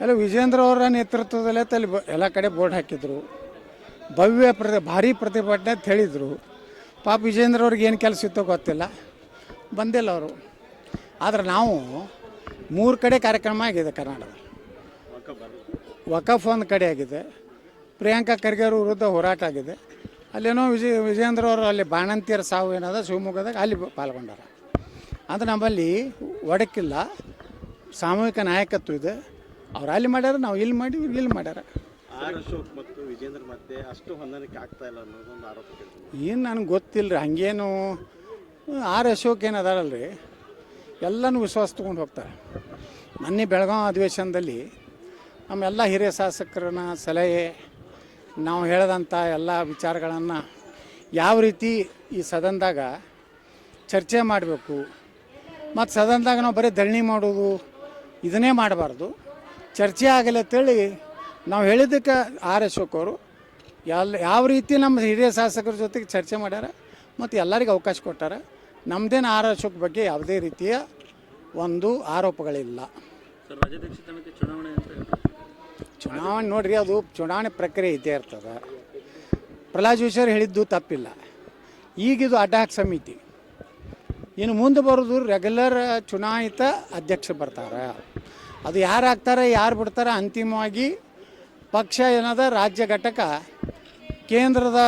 ಎಲ್ಲ ವಿಜೇಂದ್ರ ಅವರ ನೇತೃತ್ವದಲ್ಲೇ ತಲೆ ಬ- ಎಲ್ಲ ಕಡೆ ಬೋರ್ಡ್ ಹಾಕಿದ್ರು. ಭವ್ಯ ಪ್ರತಿ, ಭಾರಿ ಪ್ರತಿಭಟನೆ ಅಂತ ಹೇಳಿದರು. ಪಾಪ ವಿಜೇಂದ್ರ ಅವ್ರಿಗೆ ಏನು ಕೆಲಸ ಇತ್ತೋ ಗೊತ್ತಿಲ್ಲ. ಬಂದಿಲ್ಲ ಅವರು. ಆದರೆ ನಾವು ಮೂರು ಕಡೆ ಕಾರ್ಯಕ್ರಮ ಆಗಿದೆ ಕರ್ನಾಟಕ ವಕಫ್ ಒಂದು ಕಡೆ ಆಗಿದೆ. ಪ್ರಿಯಾಂಕಾ ಖರ್ಗೆ ಅವ್ರ ವಿರುದ್ಧ ಹೋರಾಟ ಆಗಿದೆ. ಅಲ್ಲೇನೋ ವಿಜಯ ವಿಜೇಂದ್ರ ಅವರು ಅಲ್ಲಿ ಬಾಣಂತಿಯರ ಸಾವು ಏನದ ಶಿವಮೊಗ್ಗದಾಗ ಅಲ್ಲಿ ಪಾಲ್ಗೊಂಡಾರ. ಅಂದರೆ ನಮ್ಮಲ್ಲಿ ಒಡಕಿಲ್ಲ. ಸಾಮೂಹಿಕ ನಾಯಕತ್ವ ಇದೆ. ಅವ್ರು ಅಲ್ಲಿ ಮಾಡ್ಯಾರ ನಾವು ಇಲ್ಲಿ ಮಾಡಿ ಇವ್ರು ಇಲ್ಲಿ ಮಾಡ್ಯಾರ. ಆರ್ ಅಶೋಕ್ ಮತ್ತು ವಿಜೇಂದ್ರ ಮತ್ತೆ ಅಷ್ಟು ಹೊಂದಾಣಿಕೆ ಆಗ್ತಾ ಇಲ್ಲ ಅನ್ನೋದೊಂದು ಆರೋಪ ಕೇಳ್ತೀನಿ. ಏನು ನನಗೆ ಗೊತ್ತಿಲ್ಲ ರೀ ಹಂಗೇನು ಆರ್ ಅಶೋಕ್ ಏನು ಅದಾರಲ್ರಿ ಎಲ್ಲನೂ ವಿಶ್ವಾಸ ತೊಗೊಂಡು ಹೋಗ್ತಾರೆ. ಮೊನ್ನೆ ಬೆಳಗಾವಿ ಅಧಿವೇಶನದಲ್ಲಿ ನಮ್ಮೆಲ್ಲ ಹಿರಿಯ ಶಾಸಕರನ್ನ ಸಲಹೆ ನಾವು ಹೇಳದಂಥ ಎಲ್ಲ ವಿಚಾರಗಳನ್ನು ಯಾವ ರೀತಿ ಈ ಸದನದಾಗ ಚರ್ಚೆ ಮಾಡಬೇಕು ಮತ್ತು ಸದನದಾಗ ನಾವು ಬರೀ ಧರಣಿ ಮಾಡೋದು ಇದನ್ನೇ ಮಾಡಬಾರ್ದು. ಚರ್ಚೆ ಆಗಲಿ ಅಂತೇಳಿ ನಾವು ಹೇಳಿದ್ದಕ್ಕೆ ಆರ್ ಅಶೋಕ್ ಅವರು ಎಲ್ಲ ಯಾವ ರೀತಿ ನಮ್ಮ ಹಿರಿಯ ಶಾಸಕರ ಜೊತೆಗೆ ಚರ್ಚೆ ಮಾಡ್ಯಾರ ಮತ್ತು ಎಲ್ಲರಿಗೂ ಅವಕಾಶ ಕೊಟ್ಟಾರ ನಮ್ಮದೇನು ಆರ್ ಅಶೋಕ್ ಬಗ್ಗೆ ಯಾವುದೇ ರೀತಿಯ ಒಂದು ಆರೋಪಗಳಿಲ್ಲ. ಚುನಾವಣೆ ನೋಡ್ರಿ ಅದು ಚುನಾವಣೆ ಪ್ರಕ್ರಿಯೆ ಇದ್ದೇ ಇರ್ತದೆ. ಪ್ರಹ್ಲಾದ್ ಜೋಶಿ ಹೇಳಿದ್ದು ತಪ್ಪಿಲ್ಲ. ಈಗಿದು ಅಡ್ಡಾಕ್ ಸಮಿತಿ. ಇನ್ನು ಮುಂದೆ ಬರೋದು ರೆಗ್ಯುಲರ್ ಚುನಾಯಿತ ಅಧ್ಯಕ್ಷ ಬರ್ತಾರೆ. ಅದು ಯಾರು ಹಾಕ್ತಾರೆ ಯಾರು ಬಿಡ್ತಾರೆ ಅಂತಿಮವಾಗಿ ಪಕ್ಷ ಏನದ, ರಾಜ್ಯ ಘಟಕ ಕೇಂದ್ರದ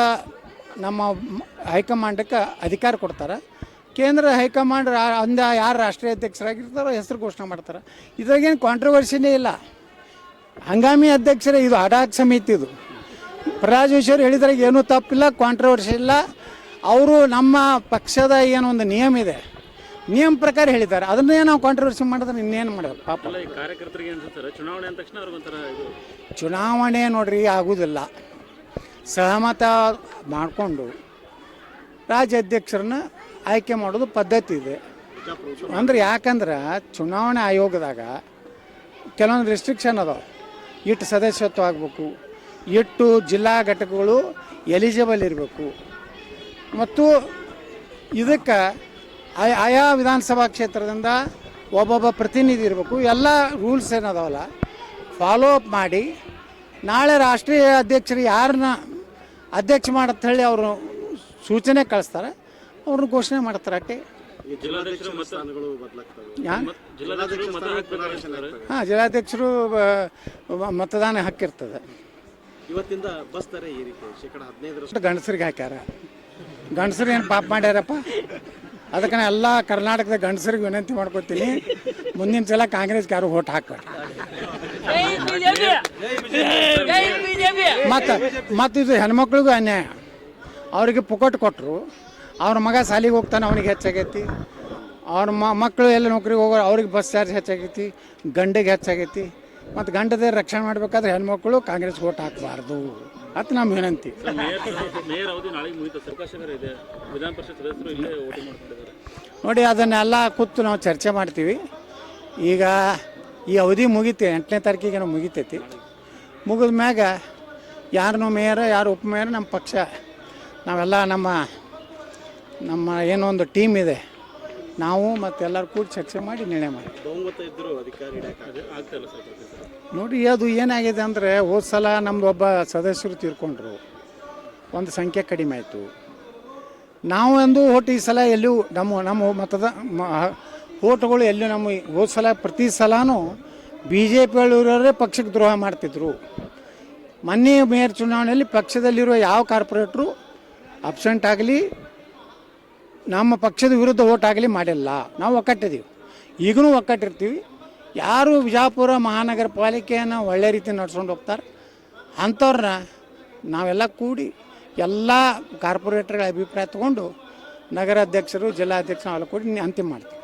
ನಮ್ಮ ಹೈಕಮಾಂಡಕ್ಕೆ ಅಧಿಕಾರ ಕೊಡ್ತಾರೆ. ಕೇಂದ್ರ ಹೈಕಮಾಂಡ್ ಅಂದ ಯಾರು ರಾಷ್ಟ್ರೀಯ ಅಧ್ಯಕ್ಷರಾಗಿರ್ತಾರೋ ಹೆಸರು ಘೋಷಣೆ ಮಾಡ್ತಾರೆ. ಇದ್ರಾಗೇನು ಕಾಂಟ್ರವರ್ಸಿನೇ ಇಲ್ಲ. ಹಂಗಾಮಿ ಅಧ್ಯಕ್ಷರೇ, ಇದು ಅಡಾಕ್ ಸಮಿತಿ ಇದು. ಪ್ರಹ್ಲಾದ್ ಜೋಶಿ ಅವರು ಹೇಳಿದ್ರಾಗ ಏನೂ ತಪ್ಪಿಲ್ಲ ಕಾಂಟ್ರವರ್ಸಿ ಇಲ್ಲ. ಅವರು ನಮ್ಮ ಪಕ್ಷದ ಏನೊಂದು ನಿಯಮ ಇದೆ. ನಿಯಮ ಪ್ರಕಾರ ಹೇಳಿದ್ದಾರೆ. ಅದನ್ನೇ ನಾವು ಕಾಂಟ್ರವರ್ಸಿ ಮಾಡಿದ್ರೆ ಇನ್ನೇನು ಮಾಡೋದು? ಪಾಪ. ಅಲ್ಲ ಈ ಕಾರ್ಯಕರ್ತರಿಗೆ ಅನ್ಸುತ್ತಾರೆ ಚುನಾವಣೆ ಅಂದ ತಕ್ಷಣ ಅವ್ರಿಗೊಂಥರ ಇದು. ಚುನಾವಣೆ ನೋಡ್ರಿ ಆಗುವುದಿಲ್ಲ ಸಹಮತ ಮಾಡಿಕೊಂಡು ರಾಜ್ಯ ಅಧ್ಯಕ್ಷರನ್ನ ಆಯ್ಕೆ ಮಾಡೋದು ಪದ್ಧತಿ ಇದೆ. ಅಂದ್ರೆ ಯಾಕಂದ್ರೆ ಚುನಾವಣೆ ಆಯೋಗದಾಗ ಕೆಲವೊಂದು ರೆಸ್ಟ್ರಿಕ್ಷನ್ ಅದಾವೆ. ಇಟ್ಟು ಸದಸ್ಯತ್ವ ಆಗಬೇಕು ಇಟ್ಟು ಜಿಲ್ಲಾ ಘಟಕಗಳು ಎಲಿಜಿಬಲ್ ಇರಬೇಕು. ಮತ್ತು ಇದಕ್ಕೆ ಆಯಾ- ಆಯಾ ವಿಧಾನಸಭಾ ಕ್ಷೇತ್ರದಿಂದ ಒಬ್ಬೊಬ್ಬ ಪ್ರತಿನಿಧಿ ಇರಬೇಕು. ಎಲ್ಲ ರೂಲ್ಸ್ ಏನದಾವಲ್ಲ ಫಾಲೋ ಅಪ್ ಮಾಡಿ ನಾಳೆ ರಾಷ್ಟ್ರೀಯ ಅಧ್ಯಕ್ಷರು ಯಾರನ್ನ ಅಧ್ಯಕ್ಷ ಮಾಡತ್ತ ಹೇಳಿ ಅವರು ಸೂಚನೆ ಕಳಿಸ್ತಾರೆ ಅವ್ರನ್ನ ಘೋಷಣೆ ಮಾಡ್ತಾರೆ ಅಟ್ಟೆ. ಹಾಂ ಜಿಲ್ಲಾಧ್ಯಕ್ಷರು ಆ, ಮತದಾನ ಹಾಕಿರ್ತದೆ. ಇವತ್ತಿಂದ ಬಸ್ ದರ ಏರಿಕೆ ಶೇಕಡ ಹದಿನೈದರಷ್ಟು. ಅಷ್ಟು ಗಂಡಸರಿಗೆ ಹಾಕ್ಯಾರ. ಗಂಡಸರು ಏನು ಪಾಪ ಮಾಡ್ಯಾರಪ್ಪ? ಅದಕ್ಕೆ ನಾ ಎಲ್ಲ ಕರ್ನಾಟಕದ ಗಂಡಸರಿಗೆ ವಿನಂತಿ ಮಾಡ್ಕೊತೀನಿ, ಮುಂದಿನ ಸಲ ಕಾಂಗ್ರೆಸ್ಗೆ ಯಾರು ಓಟ್ ಹಾಕ್ಬೇಡಿ. ಮತ್ತು ಮತ್ತು ಇದು ಹೆಣ್ಮಕ್ಳಿಗೂ ಅನ್ಯಾಯ. ಅವರಿಗೆ ಪುಕಟ್ ಕೊಟ್ಟರು ಅವ್ರ ಮಗ ಸಾಲಿಗೆ ಹೋಗ್ತಾನೆ ಅವನಿಗೆ ಹೆಚ್ಚಾಗೈತಿ. ಅವ್ರ ಮಕ್ಕಳು ಎಲ್ಲ ನೌಕರಿಗೆ ಹೋಗೋರು ಅವ್ರಿಗೆ ಬಸ್ ಚಾರ್ಜ್ ಹೆಚ್ಚಾಗೈತಿ, ಗಂಡಿಗೆ ಹೆಚ್ಚಾಗೈತಿ. ಮತ್ತು ಗಂಡದ ರಕ್ಷಣೆ ಮಾಡಬೇಕಾದ್ರೆ ಹೆಣ್ಮಕ್ಳು ಕಾಂಗ್ರೆಸ್ ಓಟ್ ಹಾಕಬಾರ್ದು. ಅಂತ ನಮ್ಮ ವಿನಂತಿ. ನೋಡಿ ಅದನ್ನೆಲ್ಲ ಕೂತು ನಾವು ಚರ್ಚೆ ಮಾಡ್ತೀವಿ. ಈಗ ಈ ಅವಧಿ ಮುಗಿತೆ ಎಂಟನೇ ತಾರೀಕಿಗೆ ನಾವು ಮುಗಿತೈತಿ. ಮುಗಿದ ಮ್ಯಾಗ ಯಾರನ್ನೂ ಮೇಯರ ಯಾರು ಉಪಮೇಯರ್ ನಮ್ಮ ಪಕ್ಷ. ನಾವೆಲ್ಲ ನಮ್ಮ ನಮ್ಮ ಏನೋ ಒಂದು ಟೀಮ್ ಇದೆ. ನಾವು ಮತ್ತೆ ಎಲ್ಲರೂ ಕೂಡಿ ಚರ್ಚೆ ಮಾಡಿ ನಿರ್ಣಯ ಮಾಡಿ. ನೋಡಿ, ಅದು ಏನಾಗಿದೆ ಅಂದರೆ, ಹೋದ ಸಲ ನಮ್ದು ಒಬ್ಬ ಸದಸ್ಯರು ತೀರ್ಕೊಂಡ್ರು. ಒಂದು ಸಂಖ್ಯೆ ಕಡಿಮೆ ಆಯಿತು. ನಾವು ಎಂದು ಓಟ್ ಈ ಸಲ ಎಲ್ಲೂ ನಮ್ಮ ನಮ್ಮ ಮತದ ಓಟ್ಗಳು ಎಲ್ಲೂ ನಮ್ಮ ಹೋದ ಸಲ ಪ್ರತಿ ಸಲನೂ ಬಿ ಜೆ ಪಿಯವರೇ ಪಕ್ಷಕ್ಕೆ ದ್ರೋಹ ಮಾಡ್ತಿದ್ರು. ಮೊನ್ನೆ ಮೇಯರ್ ಚುನಾವಣೆಯಲ್ಲಿ ಪಕ್ಷದಲ್ಲಿರುವ ಯಾವ ಕಾರ್ಪೊರೇಟ್ರು ಅಬ್ಸೆಂಟ್ ಆಗಲಿ ನಮ್ಮ ಪಕ್ಷದ ವಿರುದ್ಧ ಓಟ್ ಆಗಲಿ ಮಾಡಿಲ್ಲ. ನಾವು ಒಕ್ಕಟ್ಟಿದ್ದೀವಿ ಈಗಲೂ ಒಕ್ಕಟ್ಟಿರ್ತೀವಿ. ಯಾರು ವಿಜಾಪುರ ಮಹಾನಗರ ಪಾಲಿಕೆಯನ್ನು ಒಳ್ಳೆ ರೀತಿ ನಡ್ಸ್ಕೊಂಡು ಹೋಗ್ತಾರೆ, ಅಂಥವ್ರನ್ನ ನಾವೆಲ್ಲ ಕೂಡಿ ಎಲ್ಲ ಕಾರ್ಪೊರೇಟರ್ಗಳ ಅಭಿಪ್ರಾಯ ತಗೊಂಡು ನಗರಾಧ್ಯಕ್ಷರು, ಜಿಲ್ಲಾಧ್ಯಕ್ಷರು ಅವೆಲ್ಲ ಕೂಡಿ ಅಂತಿಮ ಮಾಡ್ತೀವಿ.